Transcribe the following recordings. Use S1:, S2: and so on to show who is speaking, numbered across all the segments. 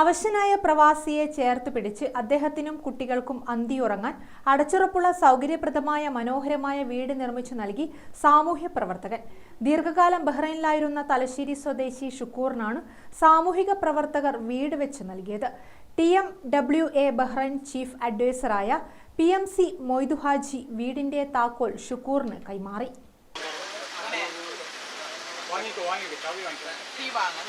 S1: അവശനായ പ്രവാസിയെ ചേർത്ത് പിടിച്ച് അദ്ദേഹത്തിനും കുട്ടികൾക്കും അന്തിയുറങ്ങാൻ അടച്ചുറപ്പുള്ള സൗകര്യപ്രദമായ മനോഹരമായ വീട് നിർമ്മിച്ചു നൽകി സാമൂഹ്യ പ്രവർത്തകൻ. ദീർഘകാലം ബഹ്റൈനിലായിരുന്ന തലശ്ശേരി സ്വദേശി ഷുക്കൂറിനാണ് സാമൂഹിക പ്രവർത്തകർ വീട് വെച്ച് നൽകിയത്. T M W A Bahrain chief അഡ്വൈസറായ P M C Moythuhaji വീടിന്റെ താക്കോൽ ഷുക്കൂറിന് കൈമാറി.
S2: വാങ്ങിക്കോ വാങ്ങിക്കോ ചാവി വാങ്ങിക്കോ.
S3: തീ വാങ്ങാം.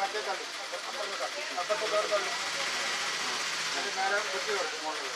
S2: മറ്റേ തള്ളു. അപ്പുറത്തെ അപ്പുറത്തോട്ട് തള്ളു. എന്നിട്ട് നേരെ കുത്തി കൊടുക്കും മുകളിൽ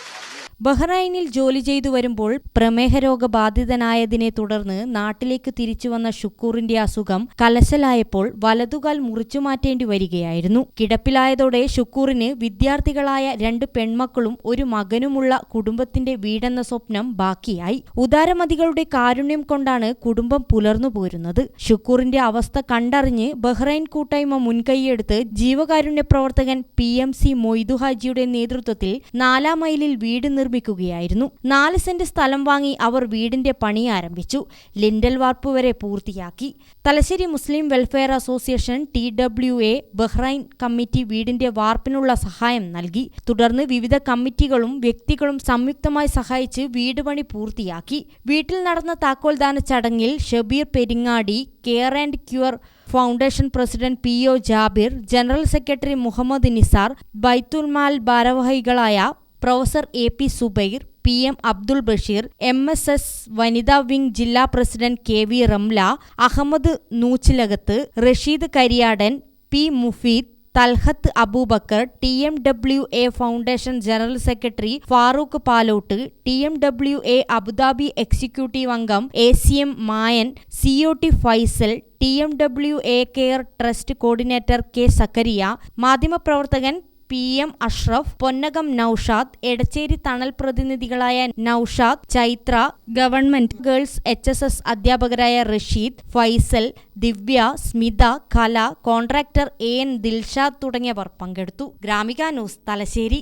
S4: ബഹ്റൈനിൽ ജോലി ചെയ്തു വരുമ്പോൾ പ്രമേഹ രോഗബാധിതനായതിനെ തുടർന്ന് നാട്ടിലേക്ക് തിരിച്ചു വന്ന ഷുക്കൂറിന്റെ അസുഖം കലശലായപ്പോൾ വലതുകാൽ മുറിച്ചു മാറ്റേണ്ടി വരികയായിരുന്നു. കിടപ്പിലായതോടെ ഷുക്കൂറിന് വിദ്യാർത്ഥികളായ രണ്ട് പെൺമക്കളും ഒരു മകനുമുള്ള കുടുംബത്തിന്റെ വീടെന്ന സ്വപ്നം ബാക്കിയായി. ഉദാരമതികളുടെ കാരുണ്യം കൊണ്ടാണ് കുടുംബം പുലർന്നു പോരുന്നത്. ഷുക്കൂറിന്റെ അവസ്ഥ കണ്ടറിഞ്ഞ് ബഹ്റൈൻ കൂട്ടായ്മ മുൻകൈയെടുത്ത് ജീവകാരുണ്യ പ്രവർത്തകൻ പി എം സി മൊയ്തുഹാജിയുടെ നേതൃത്വത്തിൽ നാലാം മൈലിൽ വീട് നിർമ്മിക്കുകയായിരുന്നു. നാല് സെന്റ് സ്ഥലം വാങ്ങി അവർ വീടിന്റെ പണി ആരംഭിച്ചു. ലിൻഡൽ വാർപ്പ് വരെ പൂർത്തിയാക്കി. Thalassery Muslim welfare association T W A Bahrain committee വീടിന്റെ വാർപ്പിനുള്ള സഹായം നൽകി. തുടർന്ന് വിവിധ കമ്മിറ്റികളും വ്യക്തികളും സംയുക്തമായി സഹായിച്ച് വീട് പണി പൂർത്തിയാക്കി. വീട്ടിൽ നടന്ന താക്കോൽദാന ചടങ്ങിൽ Shabeer Peringadi care and cure foundation president P O Jabir general secretary Muhammad Nisar Baithulmal ഭാരവാഹികളായ professor A P Subair P M Abdul Basheer M S S വനിതാ വിംഗ് ജില്ലാ president K V Ramla Ahmed Noochilakath Rasheed Kariyadan P Mufeed Talhath Abubacker T M W A foundation general secretary Farooq Palott T M W A Abu Dhabi executive അംഗം A C M Mayan C O T Faisal T M W A care trust coordinator K Zakariya മാധ്യമപ്രവർത്തകൻ P M Ashraf Ponnakam Noushad Edachery Thanal പ്രതിനിധികളായ Noushad Chaithra government girls H S S അധ്യാപകരായ റഷീദ് ഫൈസൽ ദിവ്യ സ്മിത കല contractor A N Dilshad തുടങ്ങിയവർ പങ്കെടുത്തു. Gramika news Thalassery.